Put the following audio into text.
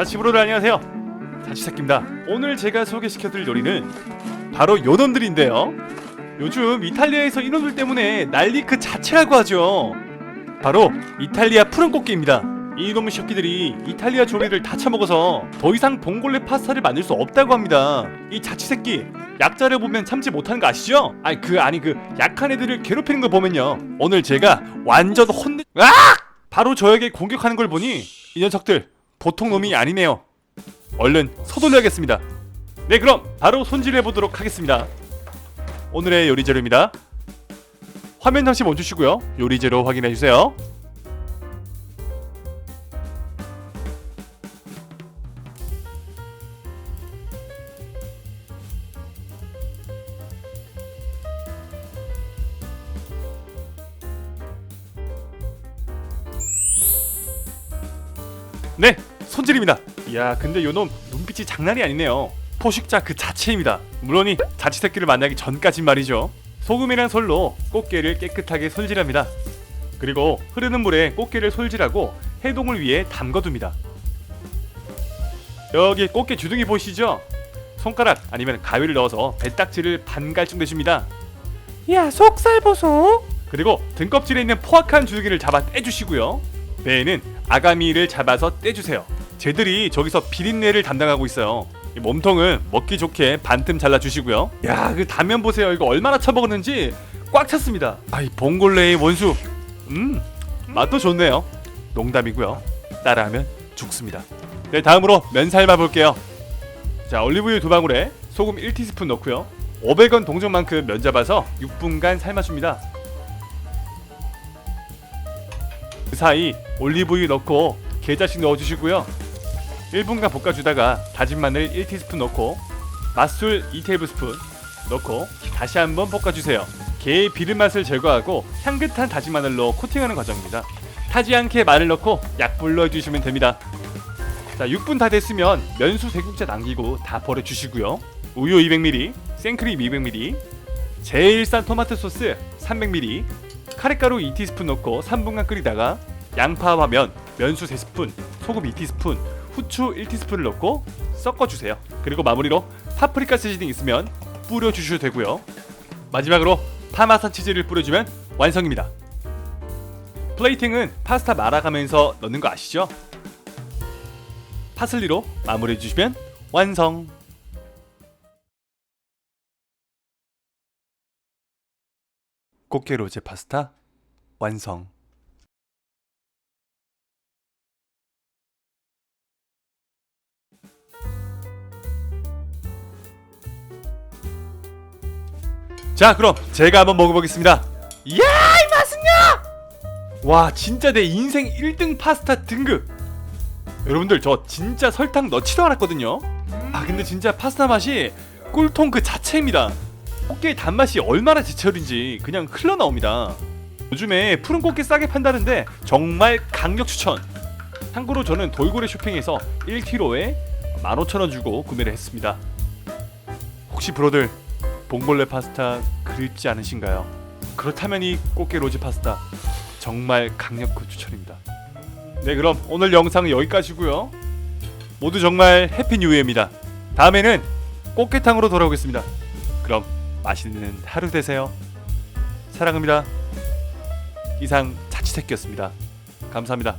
자 집으로들 안녕하세요. 자취새끼입니다. 오늘 제가 소개시켜드릴 요리는 바로 요놈들인데요. 요즘 이탈리아에서 인원들 때문에 난리 그 자체라고 하죠. 바로 이탈리아 푸른 꽃게입니다. 이놈의 새끼들이 이탈리아 조리를 다 처먹어서 더 이상 봉골레 파스타를 만들 수 없다고 합니다. 이 자취새끼 약자를 보면 참지 못하는 거 아시죠? 아니 그 아니 그 약한 애들을 괴롭히는 걸 보면요. 오늘 제가 완전 혼내 아! 바로 저에게 공격하는 걸 보니 이 녀석들 보통 놈이 아니네요. 얼른 서둘러야겠습니다. 네 그럼 바로 손질해 보도록 하겠습니다. 오늘의 요리 재료입니다. 화면 잠시 멈추시고요. 요리 재료 확인해 주세요. 네 손질입니다. 이야 근데 요놈 눈빛이 장난이 아니네요. 포식자 그 자체입니다. 물론이 자취새끼를 만나기 전까진 말이죠. 소금이랑 솔로 꽃게를 깨끗하게 손질합니다. 그리고 흐르는 물에 꽃게를 솔질하고 해동을 위해 담궈둡니다. 여기 꽃게 주둥이 보이시죠? 손가락 아니면 가위를 넣어서 배딱지를 반갈증 내줍니다. 야 속살 보소. 그리고 등껍질에 있는 포악한 주둥이를 잡아 떼주시고요. 배에는 아가미를 잡아서 떼주세요 쟤들이 저기서 비린내를 담당하고 있어요. 이 몸통은 먹기 좋게 반틈 잘라주시고요. 야 그 단면 보세요. 이거 얼마나 처먹었는지 꽉 찼습니다. 아 이 봉골레의 원수. 음 맛도 좋네요. 농담이고요. 따라하면 죽습니다. 네 다음으로 면 삶아 볼게요. 자 올리브유 두 방울에 소금 1티스푼 넣고요. 500원 동전만큼 면 잡아서 6분간 삶아줍니다. 그 사이 올리브유 넣고 게자식 넣어주시고요 1분간 볶아주다가 다진 마늘 1티스푼 넣고 맛술 2테이블스푼 넣고 다시 한번 볶아주세요. 게의 비린 맛을 제거하고 향긋한 다진 마늘로 코팅하는 과정입니다. 타지 않게 마늘 넣고 약불로 해주시면 됩니다. 자 6분 다 됐으면 면수 3국자 남기고 다 버려주시고요. 우유 200ml 생크림 200ml 제일 싼 토마토 소스 300ml 카레가루 2티스푼 넣고 3분간 끓이다가 양파와 면, 면수 3스푼, 소금 2티스푼, 후추 1티스푼을 넣고 섞어주세요. 그리고 마무리로 파프리카 시즈닝 있으면 뿌려주셔도 되고요. 마지막으로 파마산 치즈를 뿌려주면 완성입니다. 플레이팅은 파스타 말아가면서 넣는 거 아시죠? 파슬리로 마무리해 주시면 완성. 꽃게 로제 파스타 완성. 자 그럼 제가 한번 먹어보겠습니다. 이야 이 맛은요! 와 진짜 내 인생 1등 파스타 등급 여러분들 저 진짜 설탕 넣지도 않았거든요. 아 근데 진짜 파스타 맛이 꿀통 그 자체입니다. 꽃게의 단맛이 얼마나 제철인지 그냥 흘러나옵니다. 요즘에 푸른 꽃게 싸게 판다는데 정말 강력 추천. 참고로 저는 돌고래 쇼핑에서 1kg에 15,000원 주고 구매를 했습니다. 혹시 브로들 봉골레 파스타 그립지 않으신가요? 그렇다면 이 꽃게 로즈 파스타 정말 강력한 추천입니다. 네 그럼 오늘 영상은 여기까지고요. 모두 정말 해피 뉴이어입니다. 다음에는 꽃게탕으로 돌아오겠습니다. 그럼 맛있는 하루 되세요. 사랑합니다. 이상 자취새끼였습니다. 감사합니다.